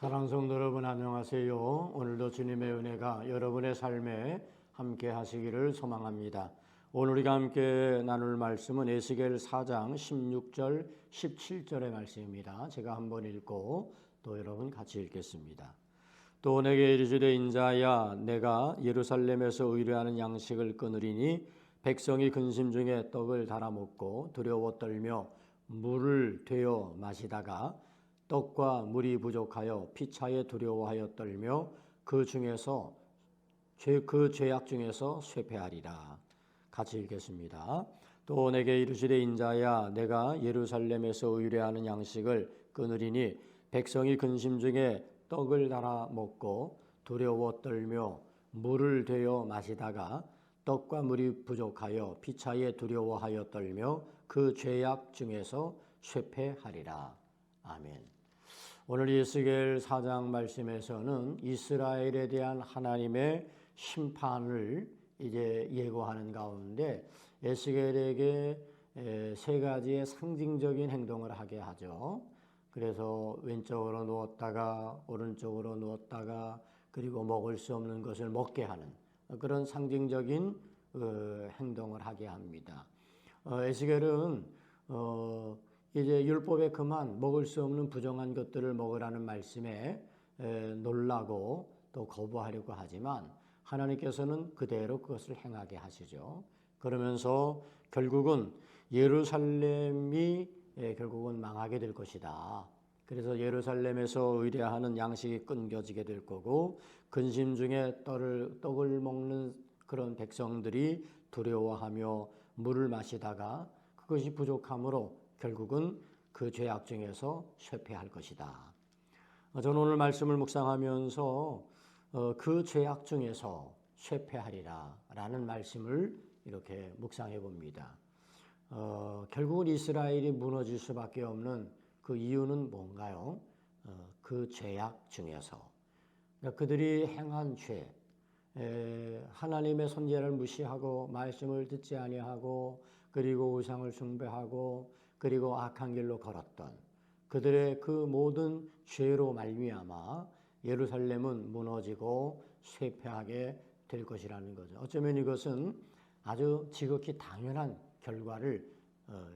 사랑 성도 여러분 안녕하세요. 오늘도 주님의 은혜가 여러분의 삶에 함께 하시기를 소망합니다. 오늘 우리가 함께 나눌 말씀은 에스겔 4장 16절 17절의 말씀입니다. 제가 한번 읽고 또 여러분 같이 읽겠습니다. 또 내게 이르시되 인자야 내가 예루살렘에서 의뢰하는 양식을 끊으리니 백성이 근심 중에 떡을 달아 먹고 두려워 떨며 물을 되어 마시다가 떡과 물이 부족하여 피차에 두려워하여 떨며 그 중에서 죄, 그 죄악 중에서 쇠폐하리라. 같이 읽겠습니다. 또 내게 이르시되 인자야 내가 예루살렘에서 의뢰하는 양식을 끊으리니 백성이 근심 중에 떡을 달아 먹고 두려워 떨며 물을 되어 마시다가 떡과 물이 부족하여 피차에 두려워하여 떨며 그 죄악 중에서 쇠폐하리라. 아멘. 오늘 이스겔 4장 말씀에서는 이스라엘에 대한 하나님의 심판을 이제 예고하는 가운데 에스겔에게 세 가지의 상징적인 행동을 하게 하죠. 그래서 왼쪽으로 누웠다가 오른쪽으로 누웠다가 그리고 먹을 수 없는 것을 먹게 하는 그런 상징적인 어, 행동을 하게 합니다. 어, 에스겔은 어, 이제 율법에 그만 먹을 수 없는 부정한 것들을 먹으라는 말씀에 놀라고 또 거부하려고 하지만 하나님께서는 그대로 그것을 행하게 하시죠. 그러면서 결국은 예루살렘이 결국은 망하게 될 것이다. 그래서 예루살렘에서 의뢰하는 양식이 끊겨지게 될 거고 근심 중에 떡을, 떡을 먹는 그런 백성들이 두려워하며 물을 마시다가 그것이 부족함으로 결국은 그 죄악 중에서 쇠폐할 것이다. 저는 오늘 말씀을 묵상하면서 어, 그 죄악 중에서 쇠폐하리라 라는 말씀을 이렇게 묵상해 봅니다. 어, 결국은 이스라엘이 무너질 수밖에 없는 그 이유는 뭔가요? 어, 그 죄악 중에서 그러니까 그들이 행한 죄, 에, 하나님의 선제를 무시하고 말씀을 듣지 아니하고 그리고 우상을 숭배하고 그리고 악한 길로 걸었던 그들의 그 모든 죄로 말미암아 예루살렘은 무너지고 쇠폐하게 될 것이라는 거죠. 어쩌면 이것은 아주 지극히 당연한 결과를 어,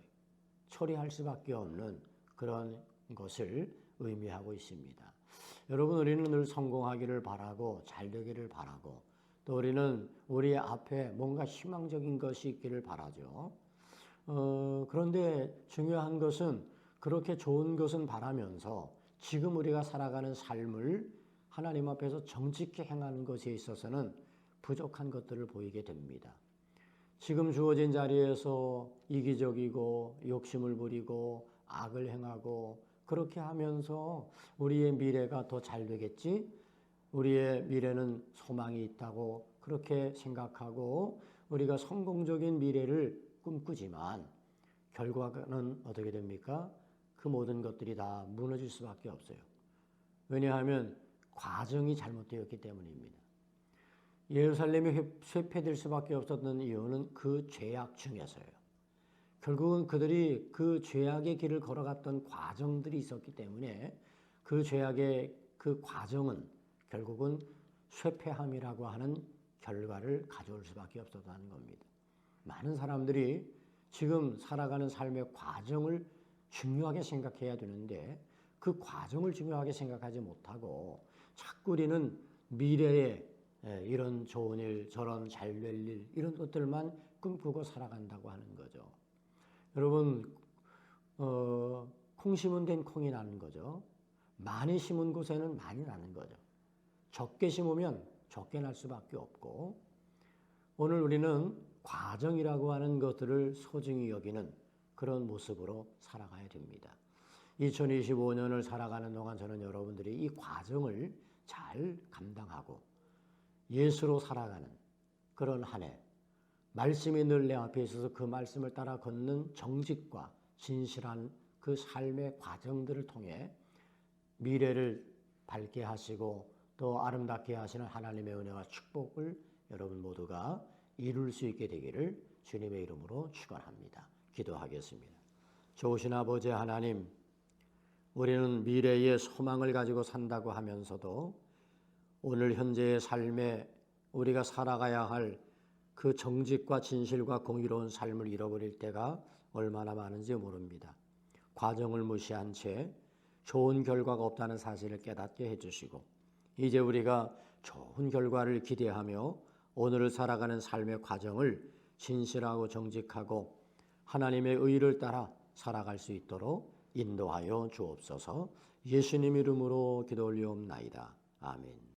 초래할 수밖에 없는 그런 것을 의미하고 있습니다. 여러분 우리는 늘 성공하기를 바라고 잘 되기를 바라고 또 우리는 우리 앞에 뭔가 희망적인 것이 있기를 바라죠. 어, 그런데 중요한 것은 그렇게 좋은 것은 바라면서 지금 우리가 살아가는 삶을 하나님 앞에서 정직히 행하는 것에 있어서는 부족한 것들을 보이게 됩니다. 지금 주어진 자리에서 이기적이고 욕심을 부리고 악을 행하고 그렇게 하면서 우리의 미래가 더 잘 되겠지? 우리의 미래는 소망이 있다고 그렇게 생각하고 우리가 성공적인 미래를 꿈꾸지만 결과는 어떻게 됩니까? 그 모든 것들이 다 무너질 수밖에 없어요. 왜냐하면 과정이 잘못되었기 때문입니다. 예루살렘이 쇠폐될 수밖에 없었던 이유는 그 죄악 중에서요. 결국은 그들이 그 죄악의 길을 걸어갔던 과정들이 있었기 때문에 그 죄악의 그 과정은 결국은 쇠폐함이라고 하는 결과를 가져올 수밖에 없었다는 겁니다. 많은 사람들이 지금 살아가는 삶의 과정을 중요하게 생각해야 되는데 그 과정을 중요하게 생각하지 못하고 자꾸 우리는 미래에 이런 좋은 일, 저런 잘 될 일, 이런 것들만 꿈꾸고 살아간다고 하는 거죠. 여러분, 어, 콩 심은 데는 콩이 나는 거죠. 많이 심은 곳에는 많이 나는 거죠. 적게 심으면 적게 날 수밖에 없고, 오늘 우리는 과정이라고 하는 것들을 소중히 여기는 그런 모습으로 살아가야 됩니다. 2025년을 살아가는 동안 저는 여러분들이 이 과정을 잘 감당하고 예수로 살아가는 그런 한 해, 말씀이 늘 내 앞에 있어서 그 말씀을 따라 걷는 정직과 진실한 그 삶의 과정들을 통해 미래를 밝게 하시고 또 아름답게 하시는 하나님의 은혜와 축복을 여러분 모두가 이룰 수 있게 되기를 주님의 이름으로 축원합니다. 기도하겠습니다. 좋으신 아버지 하나님, 우리는 미래의 소망을 가지고 산다고 하면서도 오늘 현재의 삶에 우리가 살아가야 할 그 정직과 진실과 공의로운 삶을 잃어버릴 때가 얼마나 많은지 모릅니다. 과정을 무시한 채 좋은 결과가 없다는 사실을 깨닫게 해주시고 이제 우리가 좋은 결과를 기대하며 오늘을 살아가는 삶의 과정을 진실하고 정직하고 하나님의 의를 따라 살아갈 수 있도록 인도하여 주옵소서 예수님 이름으로 기도 올리옵나이다. 아멘.